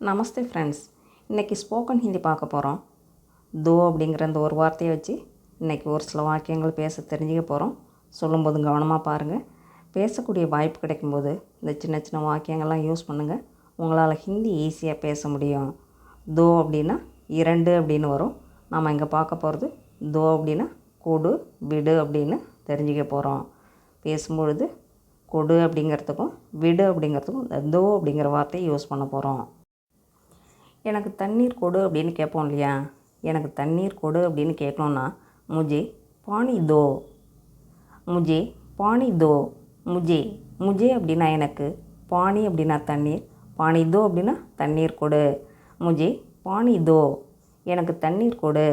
நமஸ்தே friends இன்றைக்கி spoken Hindi பார்க்க போகிறோம் தோ அப்படிங்கிற அந்த ஒரு வார்த்தையை வச்சு இன்றைக்கி ஒரு சில வாக்கியங்கள் பேச தெரிஞ்சுக்க போகிறோம் சொல்லும்போது கவனமாக பாருங்கள் பேசக்கூடிய வாய்ப்பு கிடைக்கும்போது இந்த சின்ன சின்ன வாக்கியங்கள்லாம் யூஸ் பண்ணுங்கள் உங்களால் ஹிந்தி ஈஸியாக பேச முடியும். தோ அப்படின்னா இரண்டு அப்படின்னு வரும். நாம் இங்கே பார்க்க போகிறது தோ அப்படின்னா கொடு விடு அப்படின்னு தெரிஞ்சுக்க போகிறோம் பேசும்பொழுது கொடு அப்படிங்கிறதுக்கும் விடு அப்படிங்கிறதுக்கும் இந்த தோ அப்படிங்கிற வார்த்தையை யூஸ் பண்ண போகிறோம் எனக்கு தண்ணீர் கொடு அப்படின்னு கேட்போம் இல்லையா? எனக்கு தண்ணீர் கொடு அப்படின்னு கேட்கணுன்னா முஜே பானி தோ. முஜே பானி தோ. முஜே முஜே அப்படின்னா எனக்கு பானி அப்படின்னா தண்ணீர் பானி தோ அப்படின்னா தண்ணீர் கொடு. முஜே பானி தோ. எனக்கு தண்ணீர் கொடு.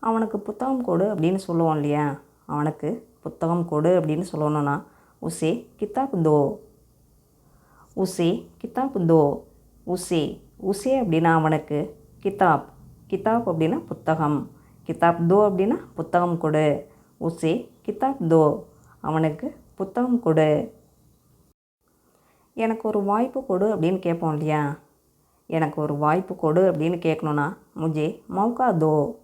அவனுக்கு புத்தகம் கொடு அப்படின்னு சொல்லுவோம் இல்லையா? அவனுக்கு புத்தகம் கொடு அப்படின்னு சொல்லணும்னா உசே கித்தாப் தோ. உசே கித்தாப் தோ. உசே உசே அப்படின்னா அவனுக்கு கிதாப். கிதாப் அப்படின்னா புத்தகம். கிதாப் தோ அப்படின்னா புத்தகம் கொடு. உசே கிதாப் தோ அவனுக்கு புத்தகம் கொடு. எனக்கு ஒரு வாய்ப்பு கொடு அப்படின்னு கேட்போம் இல்லையா? எனக்கு ஒரு வாய்ப்பு கொடு அப்படின்னு கேட்கணுன்னா முஜே மௌகா தோ.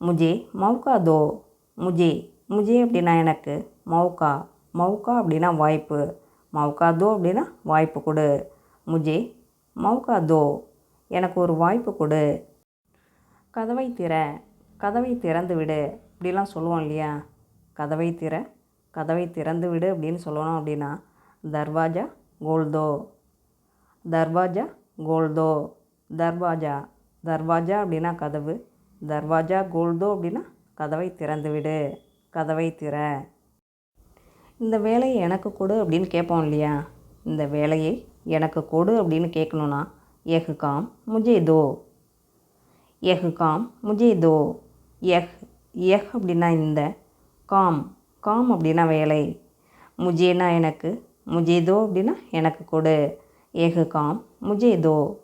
முஜே மௌகா தோ. முஜே முஜே அப்படின்னா எனக்கு மௌகா. மௌகா அப்படின்னா வாய்ப்பு. மௌகா தோ அப்படின்னா வாய்ப்பு கொடு. முஜே மௌகா தோ எனக்கு ஒரு வாய்ப்பு கொடு. கதவை திற கதவை திறந்து விடு இப்படிலாம் சொல்லுவோம் இல்லையா? கதவை திற கதவை திறந்து விடு அப்படின்னு சொல்லணும் அப்படின்னா தர்வாஜா கோல்தோ. தர்வாஜா கோல்தோ. தர்வாஜா தர்வாஜா அப்படின்னா கதவு. தர்வாஜா கோல்தோ அப்படின்னா கதவை திறந்து விடு கதவை திற. இந்த வேலையை எனக்கு கொடு அப்படின்னு கேட்போம் இல்லையா? இந்த வேலையை எனக்கு கொடு அப்படின்னு கேட்கணுன்னா எஹ் காம் முஜே தோ எஹ் காம் முஜே தோ எஹ் எஹ் அப்படின்னா இந்த காம் காம் அப்படின்னா வேலை. முஜேனா எனக்கு முஜே தோ அப்படின்னா எனக்கு கொடு. எஹ் காம் முஜே தோ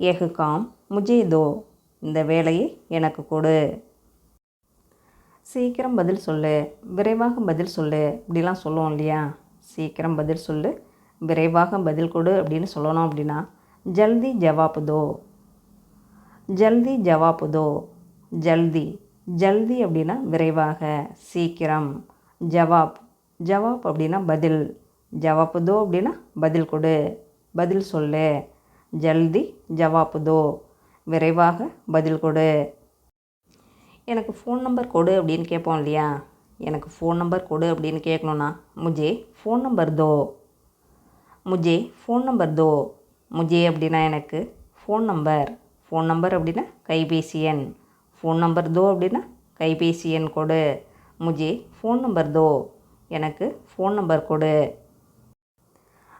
எஹ் காம் முஜே தோ இந்த வேலையை எனக்கு கொடு. சீக்கிரம் பதில் சொல்லு. விரைவாக பதில் சொல்லு. இப்படிலாம் சொல்லுவோம் இல்லையா? சீக்கிரம் பதில் சொல்லு. விரைவாக பதில் கொடு அப்படின்னு சொல்லணும் அப்படின்னா ஜல்தி ஜவாப் தோ. ஜல்தி ஜவாப் தோ. ஜல்தி ஜல்தி அப்படின்னா விரைவாக சீக்கிரம். ஜவாப் ஜவாப் அப்படின்னா பதில். ஜவாப் தோ அப்படின்னா பதில் கொடு. பதில் சொல்லு. ஜல்தி ஜவாப் தோ. விரைவாக பதில் கொடு. எனக்கு ஃபோன் நம்பர் கொடு அப்படின்னு கேட்போம் இல்லையா? எனக்கு ஃபோன் நம்பர் கொடு அப்படின்னு கேட்கணுன்னா முஜே ஃபோன் நம்பர் தோ. முஜே ஃபோன் நம்பர் தோ? முஜே அப்படின்னா எனக்கு. ஃபோன் நம்பர் ஃபோன் நம்பர் அப்படின்னா கைபேசி எண். ஃபோன் நம்பர் தோ அப்படின்னா கைபேசி எண் கொடு. முஜே ஃபோன் நம்பர் தோ? எனக்கு ஃபோன் நம்பர் கொடு.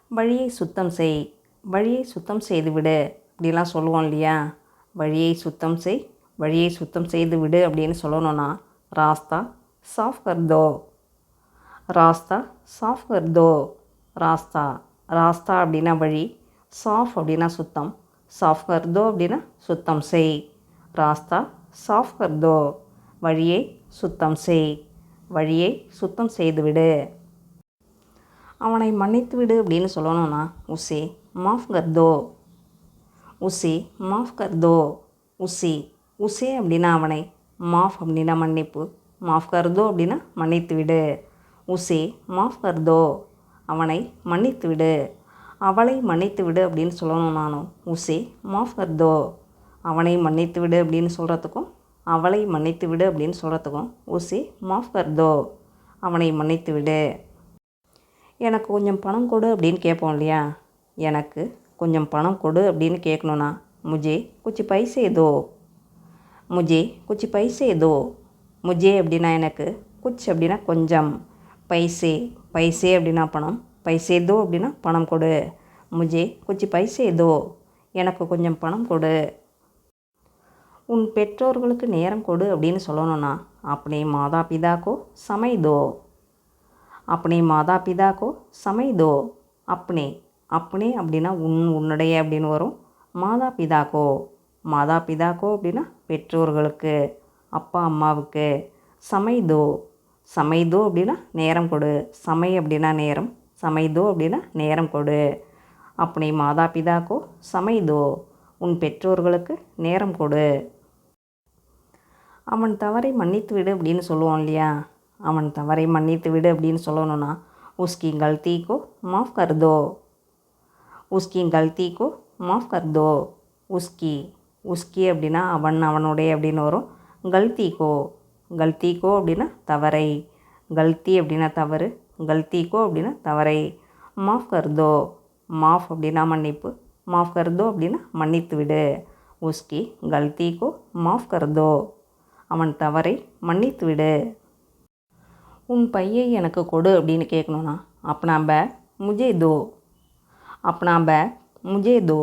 வழியை சுத்தம் செய். வழியை சுத்தம் செய்து விடு. இப்படிலாம் சொல்லுவோம் இல்லையா? வழியை சுத்தம் செய். வழியை சுத்தம் செய்து விடு அப்படின்னு சொல்லணும்னா ராஸ்தா சாஃப் கர் தோ. ராஸ்தா சாஃப் கர் தோ. ராஸ்தா. ராஸ்தா அப்படின்னா வழி சாஃப் அப்படின்னா சுத்தம் சாஃப் கர்தோ அப்படின்னா சுத்தம் செய். ராஸ்தா சாஃப் கர்தோ வழியை சுத்தம் செய் வழியை சுத்தம் செய்து விடு. அவனை மன்னித்து விடு அப்படின்னு சொல்லணும்னா உசே மாஃப் கர்தோ. உசி உசே மாஃப் கர்தோ. உசி உசே அப்படின்னா அவனை மாஃப் அப்படின்னா மன்னிப்பு மாஃப் கர்தோ அப்படின்னா மன்னித்து விடு. உசே மாஃப் கர்தோ. அவனை மன்னித்து விடு அவளை மன்னித்து விடு அப்படின்னு சொல்லணும் நானும். உசே மாஃப் கர்தோ அவனை மன்னித்து விடு அப்படின்னு சொல்கிறதுக்கும் அவளை மன்னித்து விடு அப்படின்னு சொல்கிறதுக்கும் உசே மாஃப் கர்தோ அவனை மன்னித்து விடு எனக்கு கொஞ்சம் பணம் கொடு அப்படின்னு கேட்போம் இல்லையா? எனக்கு கொஞ்சம் பணம் கொடு அப்படின்னு கேட்கணும்னா முஜே குச்சி பைசே தோ. முஜே குச்சி பைசே தோ. முஜே அப்படின்னா எனக்கு குச் அப்படின்னா கொஞ்சம். பைசே பைசே அப்படின்னா பணம். பைசே தோ அப்படின்னா பணம் கொடு. முஜே குச்சி பைசே தோ. எனக்கு கொஞ்சம் பணம் கொடு. உன் பெற்றோர்களுக்கு நேரம் கொடு அப்படின்னு சொல்லணும்னா அப்பனே மாதா பிதாக்கோ சமை தோ. மாதா பிதாக்கோ சமை தோ. அப்பனே அப்பனே அப்படின்னா உன் உன்னுடைய அப்படின்னு வரும். மாதா பிதாக்கோ மாதா பிதாக்கோ அப்படின்னா பெற்றோர்களுக்கு அப்பா அம்மாவுக்கு சமைதோ சமைதோ அப்படின்னா நேரம் கொடு. சமை அப்படின்னா நேரம். சமைதோ அப்படின்னா நேரம் கொடு. அப்படி மாதா பிதாக்கோ சமைதோ உன் பெற்றோர்களுக்கு நேரம் கொடு. அவன் தவறை மன்னித்து விடு அப்படின்னு சொல்லுவான் இல்லையா? அவன் தவறை மன்னித்து விடு அப்படின்னு சொல்லணும்னா உஸ்கின் கல்தீக்கோ மாஃப் கருதோ. உஸ்கின் கல்தீக்கோ மாஃப் கருதோ. உஸ்கி. உஸ்கி அப்படின்னா அவன் அவனுடைய அப்படின்னு வரும். கல்தீக்கோ கல்திக்கோ அப்படின்னா தவறை. கல்தி அப்படின்னா தவறு. கல்திக்கோ அப்படின்னா தவறை. மாஃப் கர்தோ. மாஃப் அப்படின்னா மன்னிப்பு. மாஃப் கர்தோ அப்படின்னா மன்னித்து விடு. உஸ்கி கல்திக்கோ மாஃப் கர்தோ. அவன் தவறை மன்னித்து விடு. உன் பையை எனக்கு கொடு அப்படின்னு கேட்கணுன்னா அப்பனா பேக் முஜே தோ அப்னா பேக் முஜே தோ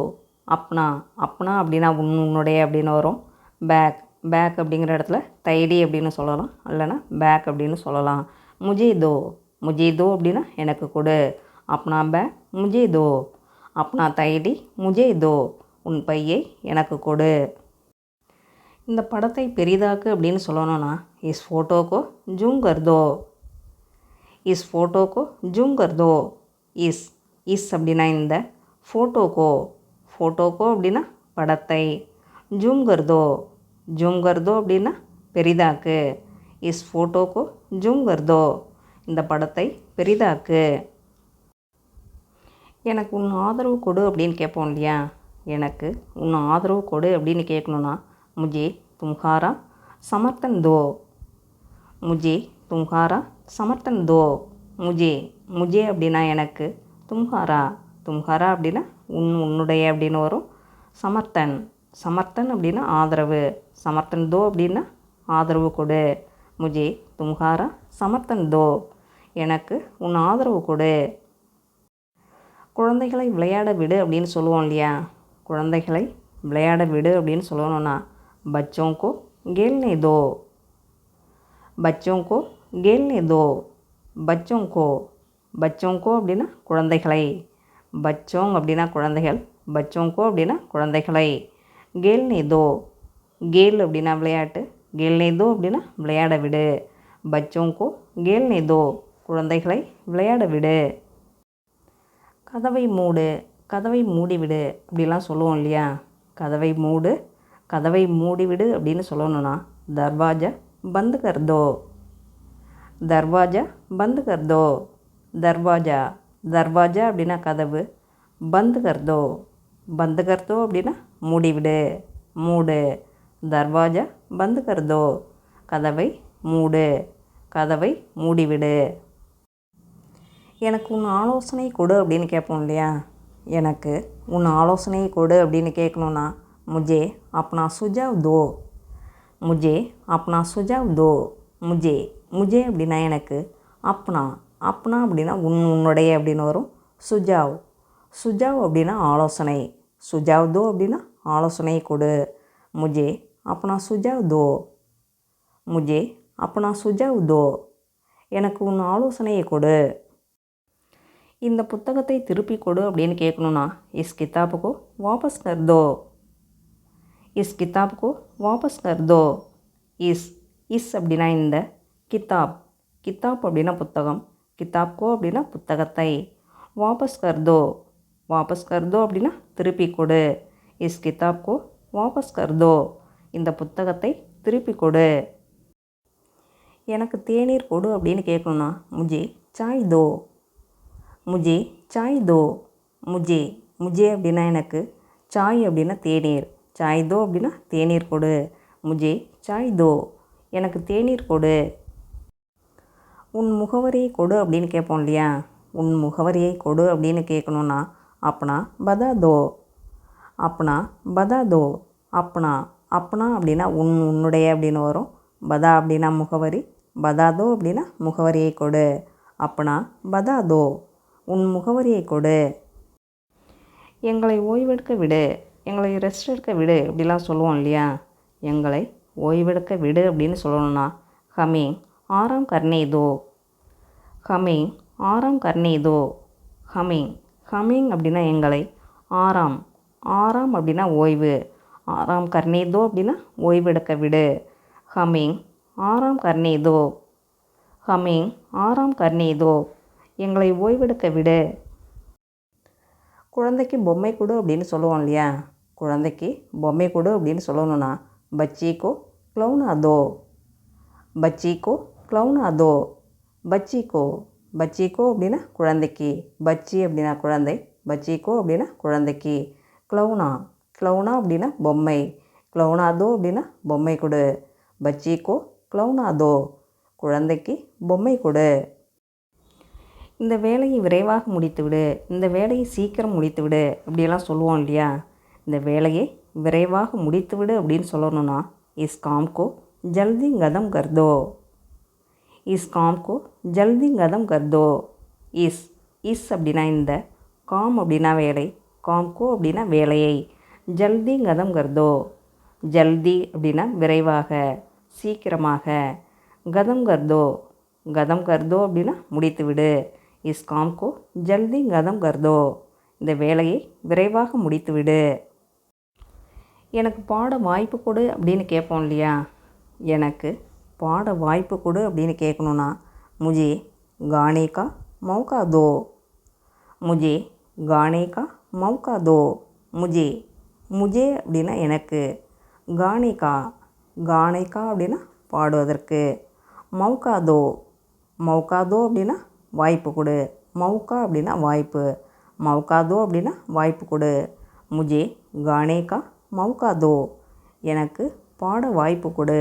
அப்னா அப்னா அப்படின்னா உன் உன்னுடைய அப்படின்னு வரும். பேக் பேக் அப்படிங்கிற இடத்துல தைடி அப்படின்னு சொல்லலாம். இல்லைன்னா பேக் அப்படின்னு சொல்லலாம். முஜே தோ முஜே தோ அப்படின்னா எனக்கு கொடு. அப்னா பேக் முஜே தோ அப்னா தைடி முஜே தோ உன் பையை எனக்கு கொடு. இந்த படத்தை பெரிதாக்கு அப்படின்னு சொல்லணும்னா இஸ் ஃபோட்டோக்கோ ஜூம் கர்தோ இஸ் ஃபோட்டோக்கோ ஜூம் கர்தோ இஸ் இஸ் அப்படின்னா இந்த ஃபோட்டோக்கோ ஃபோட்டோக்கோ அப்படின்னா படத்தை. ஜூம் கர்தோ ஜூம் கர்தோ அப்படின்னா பெரிதாக்கு. இஸ் ஃபோட்டோக்கு ஜூம் கர்தோ இந்த படத்தை பெரிதாக்கு. எனக்கு உன் ஆதரவு கொடு அப்படின்னு கேட்போம் இல்லையா? எனக்கு உன் ஆதரவு கொடு அப்படின்னு கேட்கணுன்னா முஜே தும்ஹாரா சமர்த்தன் தோ. முஜே தும்ஹாரா சமர்த்தன் தோ. முஜே முஜே அப்படின்னா எனக்கு தும்ஹாரா. தும்ஹாரா அப்படின்னா உன் உன்னுடைய அப்படின்னு வரும். சமர்த்தன். சமர்த்தன் அப்படின்னா ஆதரவு. சமர்த்தன் தோ அப்படின்னா ஆதரவு கொடு. முஜி தும்காரா சமர்த்தன் தோ. எனக்கு உன் ஆதரவு கொடு. குழந்தைகளை விளையாட விடு அப்படின்னு சொல்லுவோம் இல்லையா? குழந்தைகளை விளையாட விடு அப்படின்னு சொல்லணும்னா பச்சோங்கோ கேல்னே தோ. பச்சோங்கோ கேல்னே தோ. பச்சோங்கோ பச்சோங்கோ அப்படின்னா குழந்தைகளை. பச்சோங் அப்படின்னா குழந்தைகள். பச்சோங்கோ அப்படின்னா குழந்தைகளை. கேல்னே தோ. கேல் அப்படின்னா விளையாட்டு. கேல்னே தோ அப்படின்னா விளையாட விடு. பச்சோங்கோ கேல்னே தோ. குழந்தைகளை விளையாட விடு. கதவை மூடு. கதவை மூடிவிடு அப்படிலாம் சொல்லுவோம் இல்லையா? கதவை மூடு. கதவை மூடிவிடு அப்படின்னு சொல்லணும்னா தர்வாஜா பந்து கர்தோ தர்வாஜா பந்து கர்தோ தர்வாஜா. தர்வாஜா அப்படின்னா கதவு. பந்து கர்தோ பந்து கர்தோ அப்படின்னா மூடிவிடு மூடு. தர்வாஜா பந்து கர்தோ கதவை மூடு கதவை மூடிவிடு. எனக்கு உன் ஆலோசனை கொடு அப்படின்னு கேட்போம் இல்லையா? எனக்கு உன் ஆலோசனை கொடு அப்படின்னு கேட்கணுன்னா முஜே அப்னா சுஜாவ் தோ. முஜே அப்னா சுஜாவ் தோ. முஜே முஜே அப்படின்னா எனக்கு அப்னா அப்னா அப்படின்னா உன் உன்னுடைய அப்படின்னு வரும். சுஜாவ். சுஜாவ் அப்படின்னா ஆலோசனை. சுஜாவ் தோ அப்படின்னா ஆலோசனை கொடு. முஜே அப்பனா சுஜாவ் தோ. முஜே அப்பனா சுஜாவ் தோ. எனக்கு உன் ஆலோசனையை கொடு. இந்த புத்தகத்தை திருப்பி கொடு அப்படின்னு கேட்கணுன்னா இஸ் கித்தாப்புக்கோ வாபஸ் கர்தோ இஸ் கித்தாப்புக்கோ வாபஸ் கர்தோ இஸ் இஸ் அப்படின்னா இந்த கித்தாப் கித்தாப் அப்படின்னா புத்தகம். கித்தாப்கோ அப்படின்னா புத்தகத்தை. வாபஸ் கர்தோ வாபஸ் கருதோ அப்படின்னா திருப்பி கொடு. இஸ் கிதாப்கோ வாபஸ் கர்தோ. இந்த புத்தகத்தை திருப்பி கொடு. எனக்கு தேநீர் கொடு அப்படின்னு கேட்கணும்னா முஜே சாய் தோ. முஜே சாய் தோ. முஜே முஜே அப்படின்னா எனக்கு சாய் அப்படின்னா தேநீர். சாய் தோ அப்படின்னா தேநீர் கொடு. முஜே சாய் தோ. எனக்கு தேநீர் கொடு. உன் முகவரியை கொடு அப்படின்னு கேட்போம் இல்லையா? உன் முகவரியை கொடு அப்படின்னு கேட்கணுன்னா அப்பனா பதா தோ. அப்பனா பதா தோ. அப்பனா அப்பனா அப்படின்னா உன் உன்னுடைய அப்படின்னு வரும். பதா அப்படின்னா முகவரி. பதாதோ அப்படின்னா முகவரியை கொடு. அப்பனா பதாதோ உன் முகவரியை கொடு. எங்களை ஓய்வெடுக்க விடு. எங்களை ரெஸ்ட் எடுக்க விடு. இப்படிலாம் சொல்லுவோம் இல்லையா? எங்களை ஓய்வெடுக்க விடு அப்படின்னு சொல்லணும்னா ஹமிங் ஆறாம் கர்ணேதோ ஹமிங் ஆறாம் கர்ணேதோ ஹமிங் ஹமிங் அப்படின்னா எங்களை ஆறாம் ஆறாம் அப்படின்னா ஓய்வு ஆறாம் கர்ணேதோ அப்படின்னா ஓய்வெடுக்க விடு. ஹமிங் ஆறாம் கர்ணேதோ ஹமிங் ஆறாம் கர்ணேதோ எங்களை ஓய்வெடுக்க விடு. குழந்தைக்கு பொம்மை கொடு அப்படின்னு சொல்லுவோம் இல்லையா? குழந்தைக்கு பொம்மை கொடு அப்படின்னு சொல்லணும்னா பச்சிக்கோ க்ளவுன் அதோ பச்சிக்கோ க்ளவுன் அதோ பச்சிக்கோ பச்சிக்கோ அப்படின்னா குழந்தைக்கு. பச்சி அப்படின்னா குழந்தை பச்சிக்கோ அப்படின்னா குழந்தைக்கு. க்ளவுனா க்ளவுனா அப்படின்னா பொம்மை. க்ளவுனாதோ அப்படின்னா பொம்மை கொடு. பச்சிக்கோ க்ளவுனாதோ குழந்தைக்கு பொம்மை கொடு. இந்த வேலையை விரைவாக முடித்துவிடு. இந்த வேலையை சீக்கிரம் முடித்துவிடு அப்படியெல்லாம் சொல்லுவோம் இல்லையா? இந்த வேலையை விரைவாக முடித்துவிடு அப்படின்னு சொல்லணும்னா இஸ் காம்கோ ஜல்தி கதம் கர்தோ இஸ் காம்கோ ஜல்தி கதம் கர்தோ. இஸ் இஸ் அப்படின்னா இந்த காம் அப்படின்னா வேலை காம்கோ அப்படின்னா வேலையை. ஜல்தி கதம் கர்தோ. ஜல்தி அப்படின்னா விரைவாக சீக்கிரமாக. கதம் கர்தோ கதம் கர்தோ அப்படின்னா முடித்துவிடு. இஸ் காம்கோ ஜல்தி கதம் கர்தோ. இந்த வேலையை விரைவாக முடித்துவிடு. எனக்கு பாட வாய்ப்பு கொடு அப்படின்னு கேட்போம் இல்லையா? எனக்கு பாட வாய்ப்பு கொடு அப்படின்னு கேட்கணுன்னா முஜே கானே கா மௌகா தோ. முஜே கானே கா மௌகா தோ. முஜே முஜே அப்படின்னா எனக்கு. கானிகா கானிகா அப்படின்னா பாடுவதற்கு. மௌகா தோ. மௌகா தோ அப்படின்னா வாய்ப்பு கொடு. மௌகா அப்படின்னா வாய்ப்பு. மௌகா தோ அப்படின்னா வாய்ப்பு கொடு. முஜே கானேகா மௌகா தோ. எனக்கு பாட வாய்ப்பு கொடு.